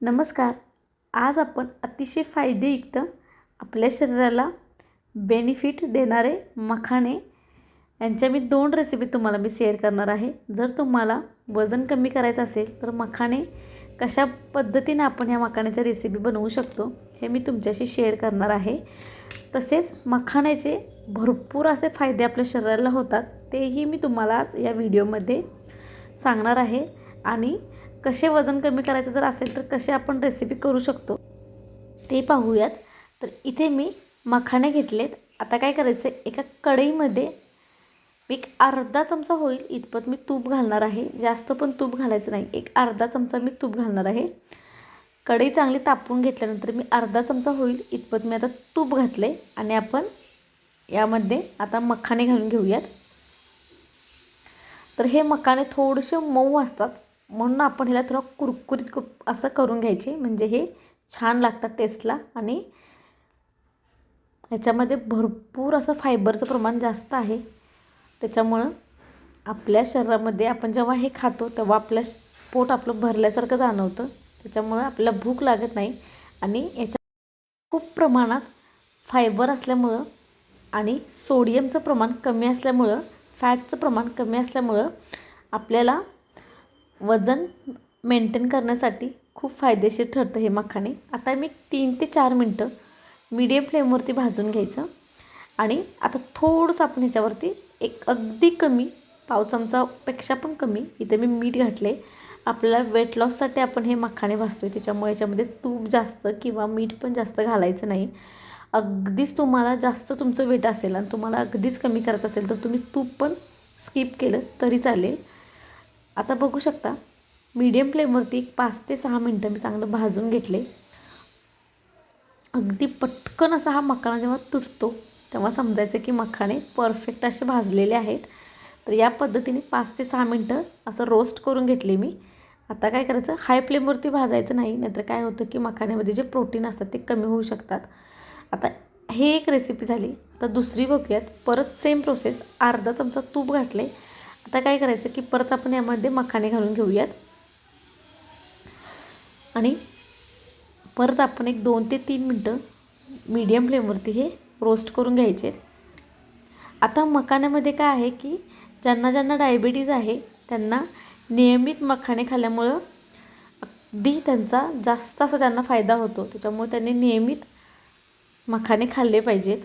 नमस्कार. आज आपण अतिशय फायदेयुक्त आपल्या शरीराला बेनिफिट देणारे मखाणे यांच्या मी दोन रेसिपी तुम्हाला मी शेअर करणार आहे. जर तुम्हाला वजन कमी करायचं असेल तर मखाणे कशा पद्धतीने आपण ह्या मखाण्याच्या रेसिपी बनवू शकतो हे मी तुमच्याशी शेअर करणार आहे. तसेच मखाण्याचे भरपूर असे फायदे आपल्या शरीराला होतात तेही मी तुम्हाला आज या व्हिडिओमध्ये सांगणार आहे. आणि कसे वजन कमी करायचं जर असेल तर कसे आपण रेसिपी करू शकतो ते पाहूयात. तर इथे मी मखाणे घेतलेत. आता काय करायचं आहे एका कढईमध्ये एक अर्धा चमचा होईल इतपत मी तूप घालणार आहे. जास्त पण तूप घालायचं नाही. एक अर्धा चमचा मी तूप घालणार आहे. कढई चांगली तापून घेतल्यानंतर मी अर्धा चमचा होईल इतपत मी आता तूप घातले आणि आपण यामध्ये आता मखाणे घालून घेऊयात. तर हे मखाणे थोडेसे मऊ असतात. म्हणून आपण ह्याला थोडं कुरकुरीत क असं करून घ्यायचे. म्हणजे हे छान लागतात टेस्टला आणि ह्याच्यामध्ये भरपूर असं फायबरचं प्रमाण जास्त आहे. त्याच्यामुळं आपल्या शरीरामध्ये आपण जेव्हा हे खातो तेव्हा आपल्या पोट आपलं भरल्यासारखं जाणवतं. त्याच्यामुळं आपल्याला भूक लागत नाही. आणि याच्या खूप प्रमाणात फायबर असल्यामुळं आणि सोडियमचं प्रमाण कमी असल्यामुळं फॅटचं प्रमाण कमी असल्यामुळं आपल्याला वजन मेंटेन करण्यासाठी खूप फायदेशीर ठरतं हे मखाणे. आता मी तीन ते चार मिनटं मीडियम फ्लेमवरती भाजून घ्यायचं. आणि आता थोडंसं आपण ह्याच्यावरती एक अगदी कमी पाव चमचापेक्षा पण कमी इथे मी मीठ घातले आपल्याला वेट लॉससाठी आपण हे मखाणे भाजतो आहे त्याच्यामुळे याच्यामध्ये तूप जास्त किंवा मीठ पण जास्त घालायचं नाही. अगदीच तुम्हाला जास्त तुमचं वेट असेल आणि तुम्हाला अगदीच कमी करायचं असेल तर तुम्ही तूप पण स्किप केलं तरी चालेल. आता बघू शकता मीडियम फ्लेमवरती एक पाच ते सहा मिनटं मी चांगलं भाजून घेतले. अगदी पटकन असा हा मखाना जेव्हा तुटतो तेव्हा समजायचं की मखाणे परफेक्ट असे भाजलेले आहेत. तर या पद्धतीने पाच ते सहा मिनटं असं रोस्ट करून घेतले मी. आता काय करायचं हाय फ्लेमवरती भाजायचं नाही नाहीतर काय होतं की मखाण्यामध्ये जे प्रोटीन असतात ते कमी होऊ शकतात. आता हे एक रेसिपी झाली. आता दुसरी बघूयात. परत सेम प्रोसेस अर्धा चमचा तूप घातले आता काय करायचं की परत आपण यामध्ये मखाने घालून घेऊयात. आणि परत आपण एक दोन ते तीन मिनटं मीडियम फ्लेमवरती हे रोस्ट करून घ्यायचे. आता मखाण्यामध्ये काय आहे की ज्यांना ज्यांना डायबिटीज आहे त्यांना नियमित मखाणे खाल्ल्यामुळं अगदी त्यांचा जास्त असा त्यांना फायदा होतो. त्याच्यामुळे त्यांनी नियमित मखाणे खाल्ले पाहिजेत.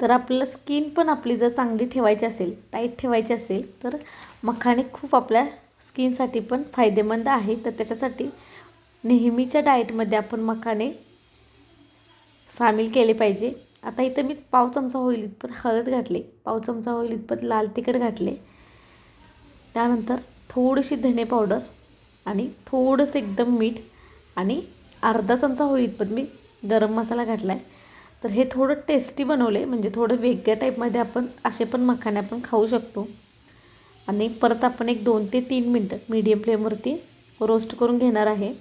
तर आपल्याला स्किन पण आपली जर चांगली ठेवायची असेल टाईट ठेवायची असेल तर मखाणे खूप आपल्या स्किनसाठी पण फायदेमंद आहे. तर त्याच्यासाठी नेहमीच्या डाएटमध्ये आपण मखाणे सामील केले पाहिजे. आता इथं मी पाव चमचा होईल इतपत हळद घातले पाव चमचा होईल इतपत लाल तिखट घातले. त्यानंतर थोडीशी धने पावडर आणि थोडंसं एकदम मीठ आणि अर्धा चमचा होईल इतपत मी गरम मसाला घातला आहे तर हे थोडं टेस्टी बनवले म्हणजे थोडं वेगळ्या टाईपमध्ये आपण असे पण मखाने आपण खाऊ शकतो. आणि परत आपण एक दोन ते तीन मिनटं मीडियम फ्लेमवरती रोस्ट करून घेणार आहे.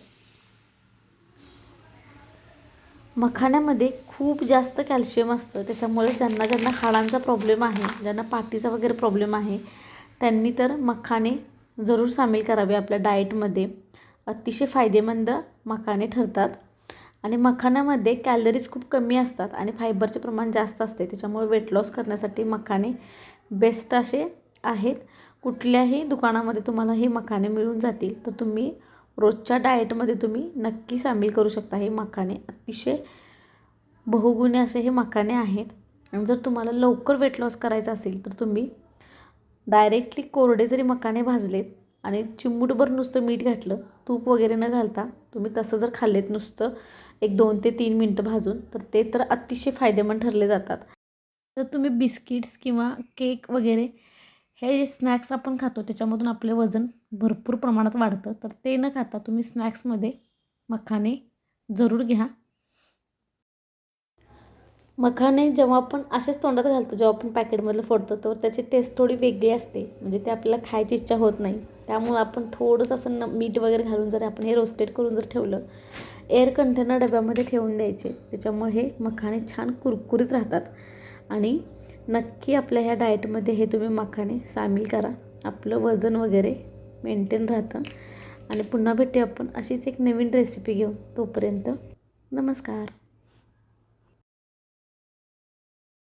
मखाण्यामध्ये खूप जास्त कॅल्शियम असतं. त्याच्यामुळे ज्यांना ज्यांना हाडांचा प्रॉब्लेम आहे ज्यांना पाठीचा वगैरे प्रॉब्लेम आहे त्यांनी तर मखाणे जरूर सामील करावे आपल्या डाएटमध्ये अतिशय फायदेमंद मखाणे ठरतात. आणि मखाण्यामध्ये कॅलरीज खूप कमी असतात आणि फायबरचे प्रमाण जास्त असते. त्याच्यामुळे वेट लॉस करण्यासाठी मखाणे बेस्ट असे आहेत. कुठल्याही दुकानामध्ये तुम्हाला हे मखाणे मिळून जातील तर तुम्ही रोजच्या डाएटमध्ये तुम्ही नक्की सामील करू शकता. हे मखाणे अतिशय बहुगुणी असे हे मखाणे आहेत. आणि जर तुम्हाला लवकर वेट लॉस करायचं असेल तर तुम्ही डायरेक्टली कोरडे जरी मखाणे भाजलेत आणि चिमूटभर नुसतं मीठ घातलं तूप वगैरे न घालता तुम्ही तसं जर खाल्लेत नुसतं एक दोन ते तीन मिनटं भाजून तर ते तर अतिशय फायदेमंद ठरले जातात. तर तुम्ही बिस्किट्स किंवा केक वगैरे हे जे स्नॅक्स आपण खातो त्याच्यामधून आपले वजन भरपूर प्रमाणात वाढतं. तर ते न खाता तुम्ही स्नॅक्समध्ये मखाने जरूर घ्या. मखाने जेव्हा आपण असेच तोंडात घालतो जेव्हा आपण पॅकेटमधलं फोडतो तर त्याची टेस्ट थोडी वेगळी असते. म्हणजे ते आपल्याला खायची इच्छा होत नाही. त्यामुळं आपण थोडंसं असं न मीठ वगैरे घालून जर आपण हे रोस्टेड करून जर ठेवलं एअर कंटेनर डब्यामध्ये ठेवून द्यायचे. त्याच्यामुळे हे मखाणे छान कुरकुरीत राहतात. आणि नक्की आपल्या ह्या डाएटमध्ये हे तुम्ही मखाणे सामील करा. आपलं वजन वगैरे मेंटेन राहतं. आणि पुन्हा भेटूया आपण अशीच एक नवीन रेसिपी घेऊन. तोपर्यंत नमस्कार.